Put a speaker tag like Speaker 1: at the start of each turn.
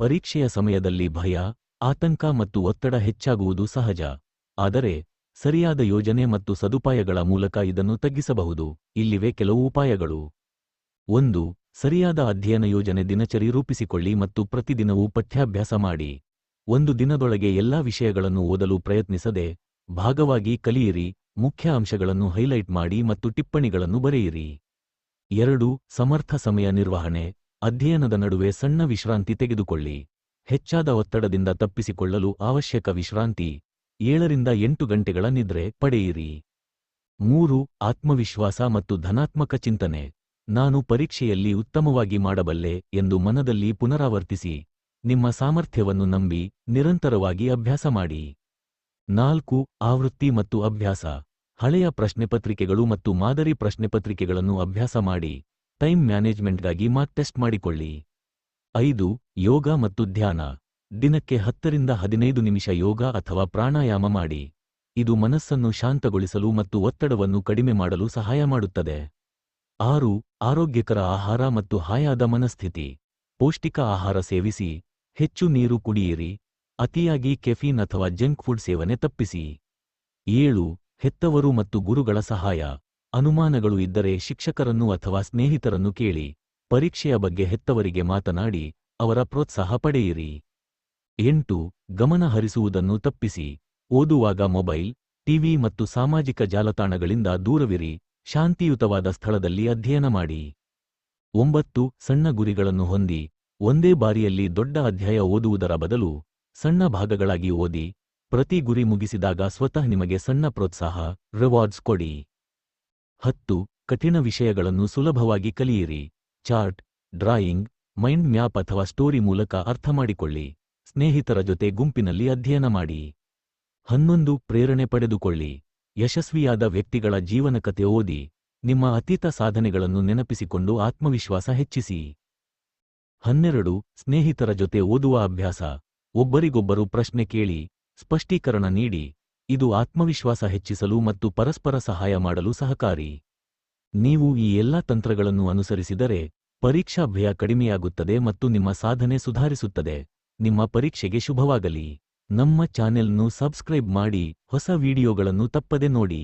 Speaker 1: ಪರೀಕ್ಷೆಯ ಸಮಯದಲ್ಲಿ ಭಯ, ಆತಂಕ ಮತ್ತು ಒತ್ತಡ ಹೆಚ್ಚಾಗುವುದು ಸಹಜ. ಆದರೆ, ಸರಿಯಾದ ಯೋಜನೆ ಮತ್ತು ಸದುಪಾಯಗಳ ಮೂಲಕ ಇದನ್ನು ತಗ್ಗಿಸಬಹುದು. ಇಲ್ಲಿವೆ ಕೆಲವು ಉಪಾಯಗಳು. ಒಂದು, ಸರಿಯಾದ ಅಧ್ಯಯನ ಯೋಜನೆ ದಿನಚರಿ ರೂಪಿಸಿಕೊಳ್ಳಿ ಮತ್ತು ಪ್ರತಿದಿನವೂ ಪಠ್ಯಾಭ್ಯಾಸ ಮಾಡಿ. ಒಂದು ದಿನದೊಳಗೆ ಎಲ್ಲಾ ವಿಷಯಗಳನ್ನು ಓದಲು ಪ್ರಯತ್ನಿಸದೆ, ಭಾಗವಾಗಿ ಕಲಿಯಿರಿ, ಮುಖ್ಯ ಅಂಶಗಳನ್ನು ಹೈಲೈಟ್ ಮಾಡಿ ಮತ್ತು ಟಿಪ್ಪಣಿಗಳನ್ನು ಬರೆಯಿರಿ. ಎರಡು, ಸಮರ್ಥ ಸಮಯ ನಿರ್ವಹಣೆ. ಅಧ್ಯಯನದ ನಡುವೆ ಸಣ್ಣ ವಿಶ್ರಾಂತಿ ತೆಗೆದುಕೊಳ್ಳಿ. ಹೆಚ್ಚಾದ ಒತ್ತಡದಿಂದ ತಪ್ಪಿಸಿಕೊಳ್ಳಲು ಅವಶ್ಯಕ ವಿಶ್ರಾಂತಿ. ಏಳರಿಂದ ಎಂಟು ಗಂಟೆಗಳ ನಿದ್ರೆ ಪಡೆಯಿರಿ. ಮೂರು, ಆತ್ಮವಿಶ್ವಾಸ ಮತ್ತು ಧನಾತ್ಮಕ ಚಿಂತನೆ. ನಾನು ಪರೀಕ್ಷೆಯಲ್ಲಿ ಉತ್ತಮವಾಗಿ ಮಾಡಬಲ್ಲೆ ಎಂದು ಮನದಲ್ಲಿ ಪುನರಾವರ್ತಿಸಿ. ನಿಮ್ಮ ಸಾಮರ್ಥ್ಯವನ್ನು ನಂಬಿ ನಿರಂತರವಾಗಿ ಅಭ್ಯಾಸ ಮಾಡಿ. ನಾಲ್ಕು, ಆವೃತ್ತಿ ಮತ್ತು ಅಭ್ಯಾಸ. ಹಳೆಯ ಪ್ರಶ್ನೆಪತ್ರಿಕೆಗಳು ಮತ್ತು ಮಾದರಿ ಪ್ರಶ್ನೆಪತ್ರಿಕೆಗಳನ್ನು ಅಭ್ಯಾಸ ಮಾಡಿ. ಟೈಮ್ ಮ್ಯಾನೇಜ್ಮೆಂಟ್ಗಾಗಿ ಮಾಕ್ ಟೆಸ್ಟ್ ಮಾಡಿಕೊಳ್ಳಿ. ಐದು, ಯೋಗ ಮತ್ತು ಧ್ಯಾನ. ದಿನಕ್ಕೆ ಹತ್ತರಿಂದ ಹದಿನೈದು ನಿಮಿಷ ಯೋಗ ಅಥವಾ ಪ್ರಾಣಾಯಾಮ ಮಾಡಿ. ಇದು ಮನಸ್ಸನ್ನು ಶಾಂತಗೊಳಿಸಲು ಮತ್ತು ಒತ್ತಡವನ್ನು ಕಡಿಮೆ ಮಾಡಲು ಸಹಾಯ ಮಾಡುತ್ತದೆ. ಆರು, ಆರೋಗ್ಯಕರ ಆಹಾರ ಮತ್ತು ಹಾಯಾದ ಮನಸ್ಥಿತಿ. ಪೌಷ್ಟಿಕ ಆಹಾರ ಸೇವಿಸಿ, ಹೆಚ್ಚು ನೀರು ಕುಡಿಯಿರಿ, ಅತಿಯಾಗಿ ಕೆಫೀನ್ ಅಥವಾ ಜಂಕ್ ಫುಡ್ ಸೇವನೆ ತಪ್ಪಿಸಿ. ಏಳು, ಹೆತ್ತವರು ಮತ್ತು ಗುರುಗಳ ಸಹಾಯ. ಅನುಮಾನಗಳು ಇದ್ದರೆ ಶಿಕ್ಷಕರನ್ನು ಅಥವಾ ಸ್ನೇಹಿತರನ್ನು ಕೇಳಿ, ಪರೀಕ್ಷೆಯ ಬಗ್ಗೆ ಹೆತ್ತವರಿಗೆ ಮಾತನಾಡಿ, ಅವರ ಪ್ರೋತ್ಸಾಹ ಪಡೆಯಿರಿ. ಎಂಟು, ಗಮನ ಹರಿಸುವುದನ್ನು ತಪ್ಪಿಸಿ. ಓದುವಾಗ ಮೊಬೈಲ್, ಟಿವಿ ಮತ್ತು ಸಾಮಾಜಿಕ ಜಾಲತಾಣಗಳಿಂದ ದೂರವಿರಿ, ಶಾಂತಿಯುತವಾದ ಸ್ಥಳದಲ್ಲಿ ಅಧ್ಯಯನ ಮಾಡಿ. ಒಂಬತ್ತು, ಸಣ್ಣ ಗುರಿಗಳನ್ನು ಹೊಂದಿ. ಒಂದೇ ಬಾರಿಯಲ್ಲಿ ದೊಡ್ಡ ಅಧ್ಯಾಯ ಓದುವುದರ ಬದಲು ಸಣ್ಣ ಭಾಗಗಳಾಗಿ ಓದಿ, ಪ್ರತಿ ಗುರಿ ಮುಗಿಸಿದಾಗ ಸ್ವತಃ ನಿಮಗೆ ಸಣ್ಣ ಪ್ರೋತ್ಸಾಹ ರಿವಾರ್ಡ್ಸ್ ಕೊಡಿ. ಹತ್ತು ಕಠಿಣ ವಿಷಯಗಳನ್ನು ಸುಲಭವಾಗಿ ಕಲಿಯಿರಿ. ಚಾರ್ಟ್, ಡ್ರಾಯಿಂಗ್, ಮೈಂಡ್ ಮ್ಯಾಪ್ ಅಥವಾ ಸ್ಟೋರಿ ಮೂಲಕ ಅರ್ಥಮಾಡಿಕೊಳ್ಳಿ ಸ್ನೇಹಿತರ ಜೊತೆ ಗುಂಪಿನಲ್ಲಿ ಅಧ್ಯಯನ ಮಾಡಿ. ಹನ್ನೊಂದು, ಪ್ರೇರಣೆ ಪಡೆದುಕೊಳ್ಳಿ. ಯಶಸ್ವಿಯಾದ ವ್ಯಕ್ತಿಗಳ ಜೀವನಕತೆ ಓದಿ. ನಿಮ್ಮ ಅತೀತ ಸಾಧನೆಗಳನ್ನು ನೆನಪಿಸಿಕೊಂಡು ಆತ್ಮವಿಶ್ವಾಸ ಹೆಚ್ಚಿಸಿ. ಹನ್ನೆರಡು, ಸ್ನೇಹಿತರ ಜೊತೆ ಓದುವ ಅಭ್ಯಾಸ. ಒಬ್ಬರಿಗೊಬ್ಬರು ಪ್ರಶ್ನೆ ಕೇಳಿ, ಸ್ಪಷ್ಟೀಕರಣ ನೀಡಿ. ಇದು ಆತ್ಮವಿಶ್ವಾಸ ಹೆಚ್ಚಿಸಲು ಮತ್ತು ಪರಸ್ಪರ ಸಹಾಯ ಮಾಡಲು ಸಹಕಾರಿ. ನೀವು ಈ ಎಲ್ಲಾ ತಂತ್ರಗಳನ್ನು ಅನುಸರಿಸಿದರೆ, ಪರೀಕ್ಷಾ ಭಯ ಕಡಿಮೆಯಾಗುತ್ತದೆ ಮತ್ತು ನಿಮ್ಮ ಸಾಧನೆ ಸುಧಾರಿಸುತ್ತದೆ. ನಿಮ್ಮ ಪರೀಕ್ಷೆಗೆ ಶುಭವಾಗಲಿ. ನಮ್ಮ ಚಾನೆಲ್ನು ಸಬ್ಸ್ಕ್ರೈಬ್ ಮಾಡಿ, ಹೊಸ ವಿಡಿಯೋಗಳನ್ನು ತಪ್ಪದೆ ನೋಡಿ.